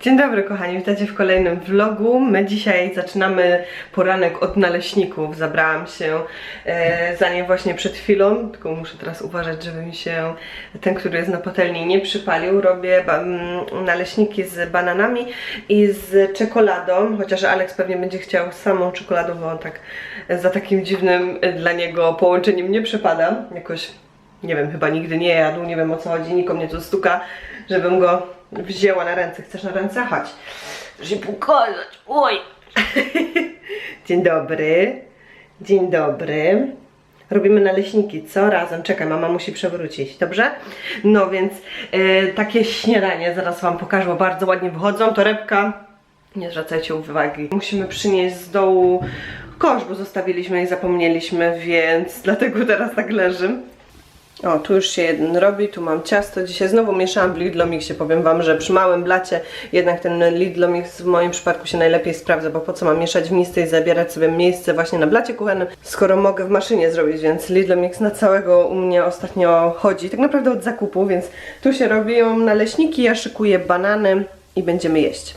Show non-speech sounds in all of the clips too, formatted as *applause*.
Dzień dobry kochani, witajcie w kolejnym vlogu. My dzisiaj zaczynamy poranek od naleśników. Zabrałam się e, za nie właśnie przed chwilą, tylko muszę teraz uważać, żeby mi się ten, który jest na patelni nie przypalił. Robię naleśniki z bananami i z czekoladą, chociaż Alex pewnie będzie chciał samą czekoladą, bo on tak za takim dziwnym dla niego połączeniem nie przepada. Jakoś nie wiem, chyba nigdy nie jadł, nie wiem o co chodzi, nikomu mnie tu stuka, żebym go wzięła na ręce. Chcesz na ręce? Chodź. Żeby pokazać. Oj! *laughs* Dzień dobry. Dzień dobry. Robimy naleśniki, co razem. Czekaj, mama musi przewrócić, dobrze? No więc e, takie śniadanie zaraz Wam pokażę, bo bardzo ładnie wychodzą. Torebka, nie zwracajcie uwagi. Musimy przynieść z dołu kosz, bo zostawiliśmy i zapomnieliśmy, więc dlatego teraz tak leży. O, tu już się jeden robi, tu mam ciasto. Dzisiaj znowu mieszałam w Lidlomixie. Powiem Wam, że przy małym blacie jednak ten Lidlomix w moim przypadku się najlepiej sprawdza, bo po co mam mieszać w misce i zabierać sobie miejsce właśnie na blacie kuchennym, skoro mogę w maszynie zrobić, więc Lidlomix na całego u mnie ostatnio chodzi. Tak naprawdę od zakupu, więc tu się robią naleśniki, ja szykuję banany i będziemy jeść.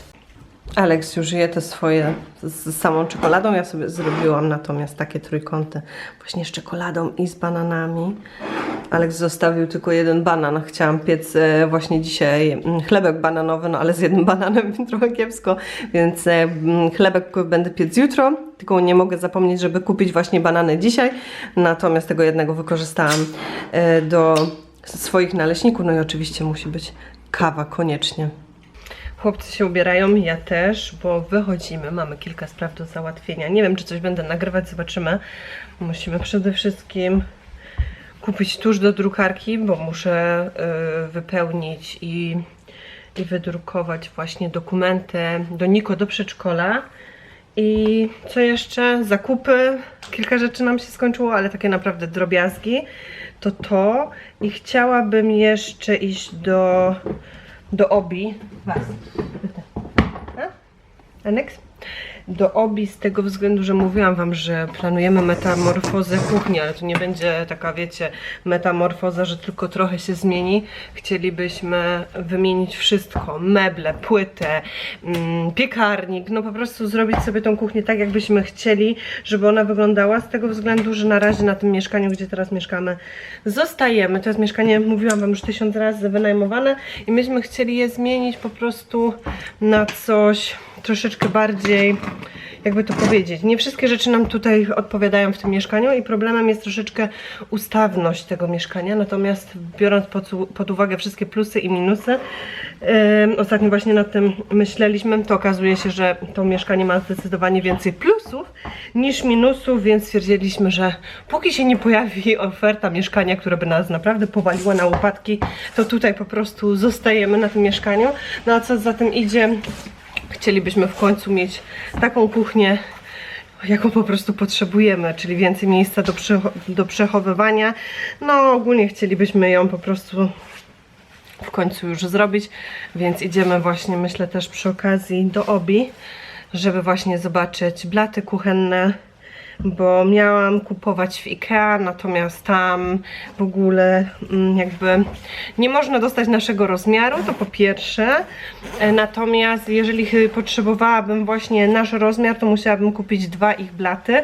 Alex już je te swoje z samą czekoladą. Ja sobie zrobiłam natomiast takie trójkąty właśnie z czekoladą i z bananami. Alex zostawił tylko jeden banan. Chciałam piec e, właśnie dzisiaj mm, chlebek bananowy, no ale z jednym *laughs* bananem trochę kiepsko, więc e, mm, chlebek będę piec jutro. Tylko nie mogę zapomnieć, żeby kupić właśnie banany dzisiaj. Natomiast tego jednego wykorzystałam e, do swoich naleśników. No i oczywiście musi być kawa koniecznie. Chłopcy się ubierają, ja też, bo wychodzimy, mamy kilka spraw do załatwienia. Nie wiem, czy coś będę nagrywać, zobaczymy. Musimy przede wszystkim kupić tusz do drukarki, bo muszę y, wypełnić i, i wydrukować właśnie dokumenty do Niko do przedszkola. I co jeszcze? Zakupy. Kilka rzeczy nam się skończyło, ale takie naprawdę drobiazgi. To to. I chciałabym jeszcze iść do, do Obi. Was. Bitte. Do Obi z tego względu, że mówiłam Wam, że planujemy metamorfozę kuchni, ale to nie będzie taka, wiecie, metamorfoza, że tylko trochę się zmieni. Chcielibyśmy wymienić wszystko, meble, płytę, mm, piekarnik, no po prostu zrobić sobie tą kuchnię tak, jakbyśmy chcieli, żeby ona wyglądała, z tego względu, że na razie na tym mieszkaniu, gdzie teraz mieszkamy, zostajemy. To jest mieszkanie, mówiłam Wam już tysiąc razy, wynajmowane i myśmy chcieli je zmienić po prostu na coś troszeczkę bardziej, jakby to powiedzieć. Nie wszystkie rzeczy nam tutaj odpowiadają w tym mieszkaniu i problemem jest troszeczkę ustawność tego mieszkania. Natomiast biorąc pod, pod uwagę wszystkie plusy i minusy, em, ostatnio właśnie nad tym myśleliśmy, to okazuje się, że to mieszkanie ma zdecydowanie więcej plusów niż minusów, więc stwierdziliśmy, że póki się nie pojawi oferta mieszkania, która by nas naprawdę powaliła na łopatki, to tutaj po prostu zostajemy na tym mieszkaniu. No a co za tym idzie, chcielibyśmy w końcu mieć taką kuchnię, jaką po prostu potrzebujemy, czyli więcej miejsca do, do przechowywania. No ogólnie chcielibyśmy ją po prostu w końcu już zrobić, więc idziemy właśnie, myślę też przy okazji do Obi, żeby właśnie zobaczyć blaty kuchenne, bo miałam kupować w Ikea, natomiast tam w ogóle mm, jakby nie można dostać naszego rozmiaru, to po pierwsze. E, Natomiast jeżeli potrzebowałabym właśnie nasz rozmiar, to musiałabym kupić dwa ich blaty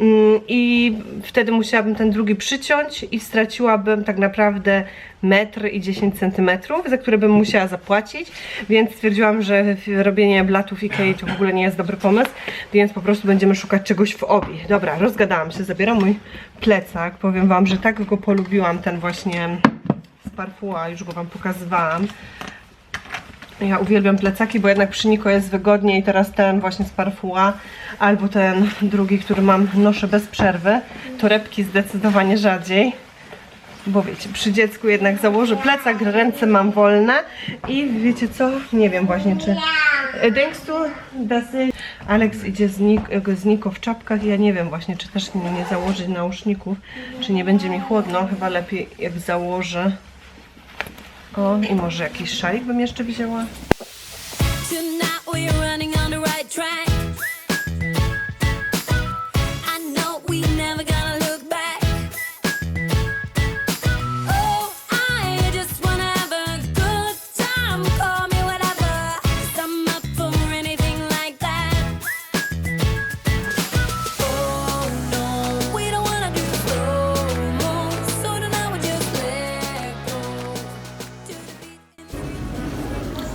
Mm, i wtedy musiałabym ten drugi przyciąć i straciłabym tak naprawdę metr i 10 centymetrów, za które bym musiała zapłacić, więc stwierdziłam, że robienie blatów Ikei to w ogóle nie jest dobry pomysł, więc po prostu będziemy szukać czegoś w obi. Dobra, rozgadałam się, zabieram mój plecak, powiem wam, że tak go polubiłam, ten właśnie z Parfua, już go wam pokazywałam. Ja uwielbiam plecaki, bo jednak przy Niko jest wygodniej. Teraz ten właśnie z Parfua, albo ten drugi, który mam, noszę bez przerwy. Torebki zdecydowanie rzadziej. Bo wiecie, przy dziecku jednak założę plecak, ręce mam wolne i wiecie co? Nie wiem właśnie czy... Du, dass ich... Alex idzie z, Nik z Niko w czapkach ja nie wiem właśnie, czy też nie, nie założyć nauszników, czy nie będzie mi chłodno. Chyba lepiej jak założę. O, i może jakiś szalik bym jeszcze wzięła. Tonight we're running on the right track.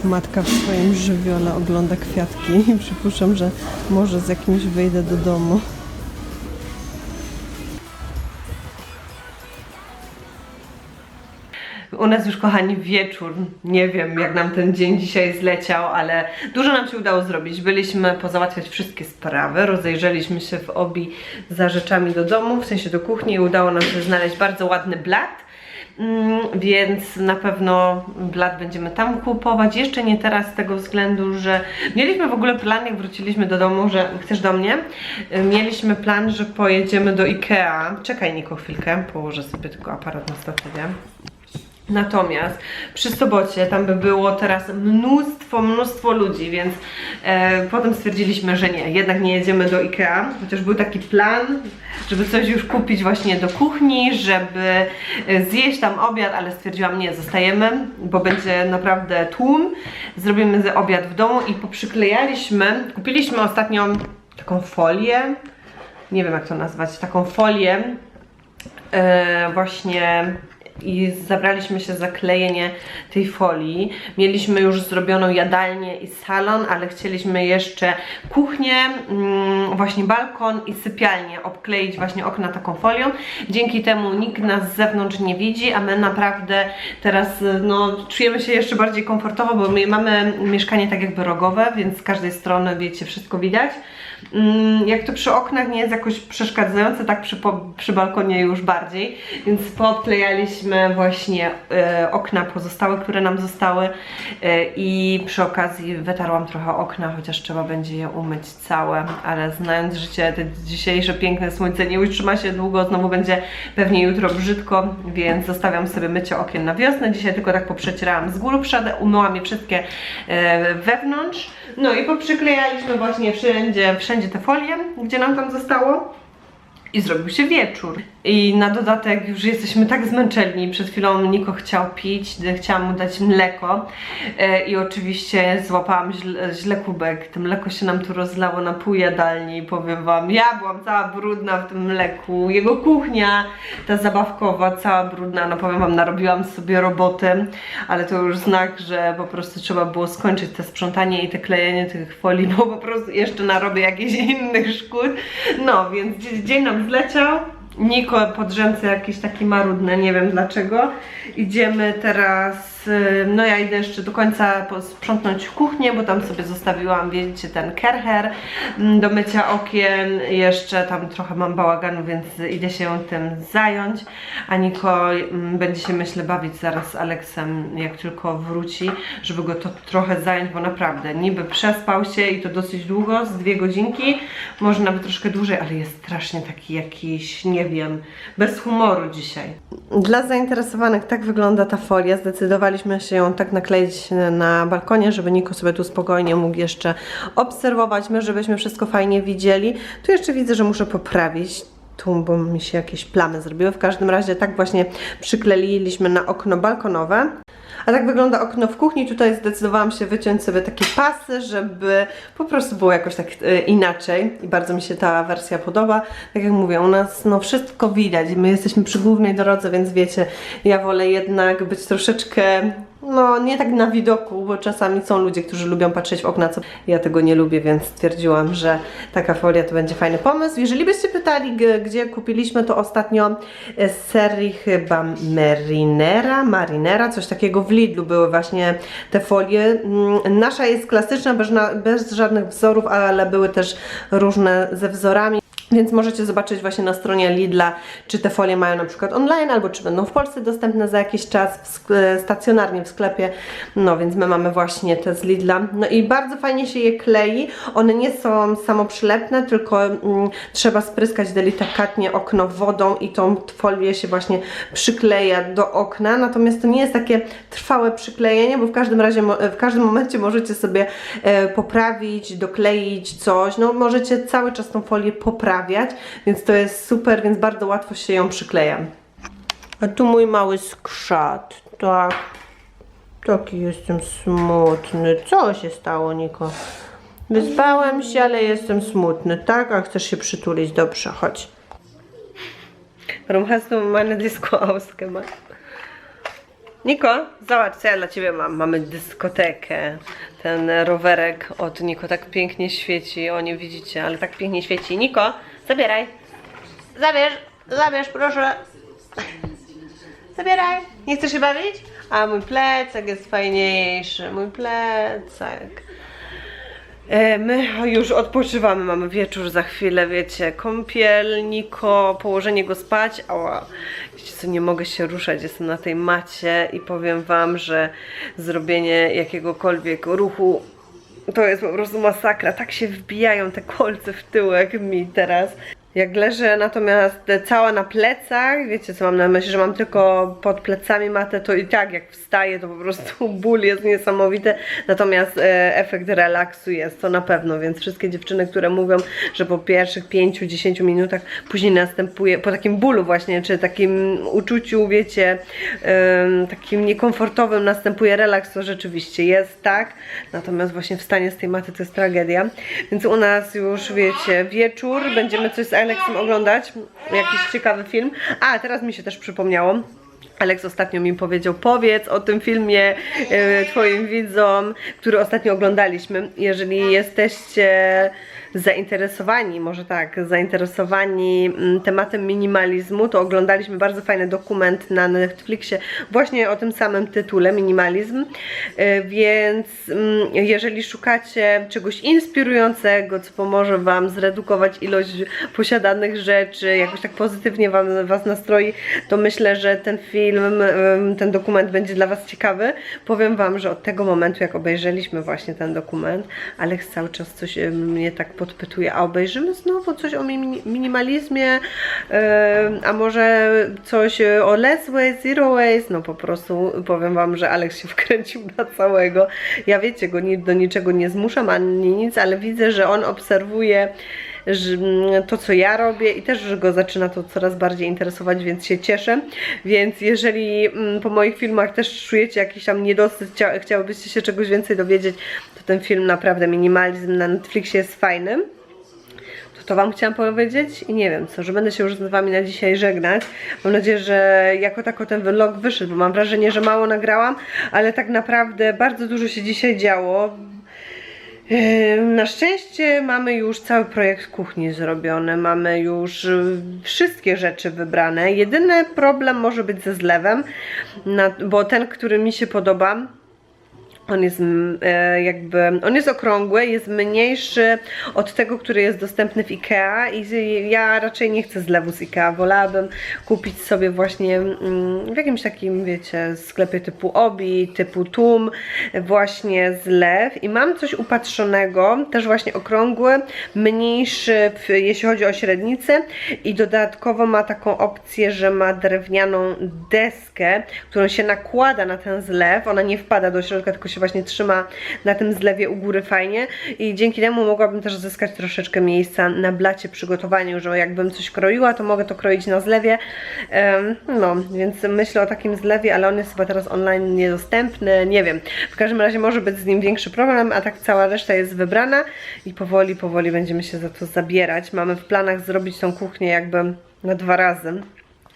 Matka w swoim żywiole ogląda kwiatki i przypuszczam, że może z jakimś wyjdę do domu. U nas już, kochani, wieczór. Nie wiem, jak nam ten dzień dzisiaj zleciał, ale dużo nam się udało zrobić. Byliśmy pozałatwiać wszystkie sprawy, rozejrzeliśmy się w obi za rzeczami do domu, w sensie do kuchni i udało nam się znaleźć bardzo ładny blat. Mm, więc na pewno blat będziemy tam kupować. Jeszcze nie teraz z tego względu, że mieliśmy w ogóle plan, jak wróciliśmy do domu, że chcesz do mnie? Y, Mieliśmy plan, że pojedziemy do Ikea. Czekaj Niko chwilkę, położę sobie tylko aparat na statywie. Natomiast przy sobocie tam by było teraz mnóstwo, mnóstwo ludzi, więc e, potem stwierdziliśmy, że nie, jednak nie jedziemy do Ikea, chociaż był taki plan, żeby coś już kupić właśnie do kuchni, żeby e, zjeść tam obiad, ale stwierdziłam nie, zostajemy, bo będzie naprawdę tłum, zrobimy obiad w domu i poprzyklejaliśmy, kupiliśmy ostatnio taką folię, nie wiem jak to nazwać, taką folię e, właśnie i zabraliśmy się za klejenie tej folii. Mieliśmy już zrobioną jadalnię i salon, ale chcieliśmy jeszcze kuchnię, mm, właśnie balkon i sypialnię obkleić właśnie okna taką folią. Dzięki temu nikt nas z zewnątrz nie widzi, a my naprawdę teraz no, czujemy się jeszcze bardziej komfortowo, bo my mamy mieszkanie tak jakby rogowe, więc z każdej strony wiecie, wszystko widać. Mm, Jak to przy oknach nie jest jakoś przeszkadzające, tak przy, przy balkonie już bardziej, więc właśnie e, okna pozostałe, które nam zostały e, i przy okazji wytarłam trochę okna, chociaż trzeba będzie je umyć całe, ale znając życie, te dzisiejsze piękne słońce nie utrzyma się długo, znowu będzie pewnie jutro brzydko, więc zostawiam sobie mycie okien na wiosnę, dzisiaj tylko tak poprzecierałam z góry, przodę, umyłam je wszystkie e, wewnątrz, no i poprzyklejaliśmy właśnie wszędzie, wszędzie te folie, gdzie nam tam zostało. I zrobił się wieczór. I na dodatek już jesteśmy tak zmęczeni. Przed chwilą Niko chciał pić, chciałam mu dać mleko. E, I oczywiście złapałam źle, źle kubek. To mleko się nam tu rozlało na pół jadalni. Powiem wam, ja byłam cała brudna w tym mleku. Jego kuchnia, ta zabawkowa, cała brudna. No powiem wam, narobiłam sobie roboty, ale to już znak, że po prostu trzeba było skończyć te sprzątanie i te klejenie tych folii, bo po prostu jeszcze narobię jakichś *laughs* innych szkód. No, więc dzie- dzień nam zleciał. Niko po drzemce jakiś taki marudny, nie wiem dlaczego. Idziemy teraz, no ja idę jeszcze do końca sprzątnąć kuchnię, bo tam sobie zostawiłam, wiecie, ten kercher mm, do mycia okien. Jeszcze tam trochę mam bałaganu, więc idę się tym zająć. A Niko mm, będzie się, myślę, bawić zaraz z Aleksem, jak tylko wróci, żeby go to trochę zająć, bo naprawdę niby przespał się i to dosyć długo, z dwie godzinki, może nawet troszkę dłużej, ale jest strasznie taki jakiś, nie wiem, bez humoru dzisiaj. Dla zainteresowanych tak wygląda ta folia. Zdecydowaliśmy się ją tak nakleić na balkonie, żeby Niko sobie tu spokojnie mógł jeszcze obserwować, my żebyśmy wszystko fajnie widzieli. Tu jeszcze widzę, że muszę poprawić tu, bo mi się jakieś plamy zrobiły. W każdym razie tak właśnie przykleiliśmy na okno balkonowe. A tak wygląda okno w kuchni. Tutaj zdecydowałam się wyciąć sobie takie pasy, żeby po prostu było jakoś tak e, inaczej. I bardzo mi się ta wersja podoba. Tak jak mówię, u nas no wszystko widać. My jesteśmy przy głównej drodze, więc wiecie, ja wolę jednak być troszeczkę no, nie tak na widoku, bo czasami są ludzie, którzy lubią patrzeć w okna, co ja tego nie lubię, więc stwierdziłam, że taka folia to będzie fajny pomysł. Jeżeli byście pytali, gdzie kupiliśmy to ostatnio e, z serii chyba Marinera, Marinera, coś takiego w Lidlu były właśnie te folie. Mm, Nasza jest klasyczna, bez, bez żadnych wzorów, ale były też różne ze wzorami. Więc możecie zobaczyć właśnie na stronie Lidla, czy te folie mają na przykład online, albo czy będą w Polsce dostępne za jakiś czas w e, stacjonarnie w sklepie. No więc my mamy właśnie te z Lidla. No i bardzo fajnie się je klei. One nie są samoprzylepne, tylko mm, trzeba spryskać delikatnie okno wodą i tą folię się właśnie przykleja do okna. Natomiast to nie jest takie trwałe przyklejenie, bo w każdym razie, w każdym momencie możecie sobie e, poprawić, dokleić coś. No możecie cały czas tą folię więc to jest super, więc bardzo łatwo się ją przykleja. A tu mój mały skrzat. Tak. Taki jestem smutny. Co się stało, Niko? Wyspałem się, ale jestem smutny, tak? A chcesz się przytulić? Dobrze, chodź. Hast du meine Disco ausgemacht? Niko, zobacz co ja dla Ciebie mam. Mamy dyskotekę. Ten rowerek od Niko tak pięknie świeci. O, nie widzicie, ale tak pięknie świeci. Niko, zabieraj. Zabierz, zabierz proszę. Zabieraj. Nie chcesz się bawić? A mój plecak jest fajniejszy. Mój plecak. E, My już odpoczywamy, mamy wieczór za chwilę, wiecie, kąpiel, Niko, położenie go spać, ała, wiecie co, nie mogę się ruszać, jestem na tej macie i powiem wam, że zrobienie jakiegokolwiek ruchu to jest po prostu masakra, tak się wbijają te kolce w tyłek mi teraz. Jak leżę natomiast cała na plecach, wiecie co mam na myśli, że mam tylko pod plecami matę, to i tak jak wstaję, to po prostu *laughs* ból jest niesamowity, natomiast e, efekt relaksu jest, to na pewno, więc wszystkie dziewczyny, które mówią, że po pierwszych 5-10 minutach później następuje, po takim bólu właśnie, czy takim uczuciu, wiecie, em, takim niekomfortowym następuje relaks, to rzeczywiście jest tak, natomiast właśnie wstanie z tej maty to jest tragedia, więc u nas już, wiecie, wieczór, będziemy coś z Alexem oglądać, jakiś ciekawy film, a teraz mi się też przypomniało, Alex ostatnio mi powiedział, powiedz o tym filmie e, Twoim widzom, który ostatnio oglądaliśmy. Jeżeli jesteście zainteresowani, może tak, zainteresowani mm, tematem minimalizmu, to oglądaliśmy bardzo fajny dokument na Netflixie właśnie o tym samym tytule, minimalizm. E, Więc mm, jeżeli szukacie czegoś inspirującego, co pomoże Wam zredukować ilość posiadanych rzeczy, jakoś tak pozytywnie wam, Was nastroi, to myślę, że ten film, ten dokument będzie dla Was ciekawy. Powiem Wam, że od tego momentu, jak obejrzeliśmy właśnie ten dokument, Alex cały czas coś mnie tak podpytuje, a obejrzymy znowu coś o mini- minimalizmie, a może coś o less waste, zero waste, no po prostu powiem Wam, że Alex się *laughs* wkręcił na całego. Ja wiecie, go do niczego nie zmuszam ani nic, ale widzę, że on obserwuje to, co ja robię i też, że go zaczyna to coraz bardziej interesować, więc się cieszę. Więc jeżeli mm, po moich filmach też czujecie jakiś tam niedosyt, chcia, chciałybyście się czegoś więcej dowiedzieć, to ten film naprawdę minimalizm na Netflixie jest fajny. To Wam chciałam powiedzieć i nie wiem co, że będę się już z Wami na dzisiaj żegnać. Mam nadzieję, że jako tako ten vlog wyszedł, bo mam wrażenie, że mało nagrałam, ale tak naprawdę bardzo dużo się dzisiaj działo. Na szczęście mamy już cały projekt kuchni zrobiony, mamy już y, wszystkie rzeczy wybrane. Jedyny problem może być ze zlewem, bo ten, który mi się podoba, on jest mm, e, jakby, on jest okrągły, jest mniejszy od tego, który jest dostępny w IKEA i ja raczej nie chcę zlewu z IKEA, wolałabym kupić sobie właśnie mm, w jakimś takim, wiecie, sklepie typu Obi, typu Tum, właśnie zlew. I mam coś upatrzonego, też właśnie okrągły, mniejszy w, jeśli chodzi o średnicę i dodatkowo ma taką opcję, że ma drewnianą deskę, którą się nakłada na ten zlew, ona nie wpada do środka, tylko się właśnie trzyma na tym zlewie u góry fajnie. I dzięki temu mogłabym też zyskać troszeczkę miejsca na blacie przygotowaniu, że jakbym coś kroiła, to mogę to kroić na zlewie, no, więc myślę o takim zlewie, ale on jest chyba teraz online niedostępny, nie wiem, w każdym razie może być z nim większy problem, a tak cała reszta jest wybrana i powoli, powoli będziemy się za to zabierać, mamy w planach zrobić tą kuchnię jakby na dwa razy,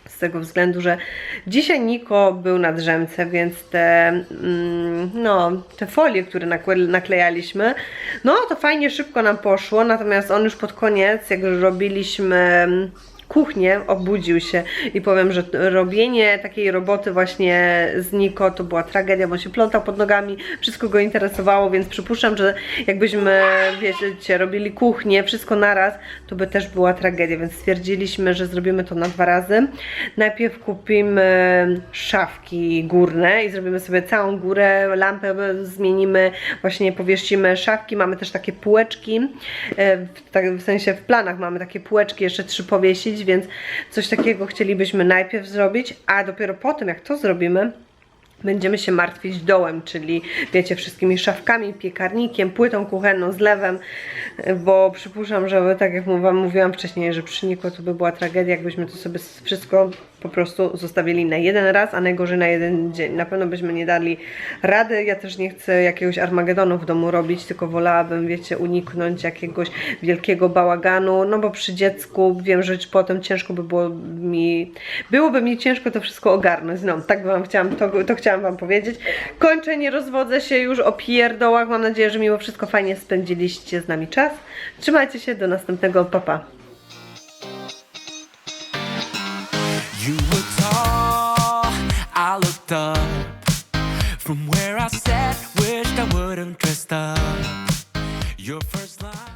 z tego względu, że dzisiaj Niko był na drzemce, więc te, mm, no, te folie, które nakle- naklejaliśmy, no to fajnie szybko nam poszło, natomiast on już pod koniec, jak robiliśmy mm, kuchnię, obudził się i powiem, że robienie takiej roboty właśnie z Niko to była tragedia, bo on się plątał pod nogami, wszystko go interesowało, więc przypuszczam, że jakbyśmy, wiecie, robili kuchnię, wszystko naraz, to by też była tragedia, więc stwierdziliśmy, że zrobimy to na dwa razy. Najpierw kupimy szafki górne i zrobimy sobie całą górę, lampę zmienimy, właśnie powieścimy szafki, mamy też takie półeczki, e, w, tak, w sensie w planach mamy takie półeczki, jeszcze trzy powiesić, więc coś takiego chcielibyśmy najpierw zrobić, a dopiero po tym jak to zrobimy, Będziemy się martwić dołem, czyli wiecie, wszystkimi szafkami, piekarnikiem, płytą kuchenną, zlewem, bo przypuszczam, że tak jak wam mówiłam wcześniej, że przy to by była tragedia, jakbyśmy to sobie wszystko po prostu zostawili na jeden raz, a najgorzej na jeden dzień. Na pewno byśmy nie dali rady. Ja też nie chcę jakiegoś Armagedonu w domu robić, tylko wolałabym, wiecie, uniknąć jakiegoś wielkiego bałaganu, no bo przy dziecku wiem, że potem ciężko by było mi, byłoby mi ciężko to wszystko ogarnąć. No, tak wam chciałam, to, to chciałam wam powiedzieć. Kończę, nie rozwodzę się już o pierdołach. Mam nadzieję, że mimo wszystko fajnie spędziliście z nami czas. Trzymajcie się, do następnego, papa. Pa. I said, wished I wouldn't dressed up. Your first line.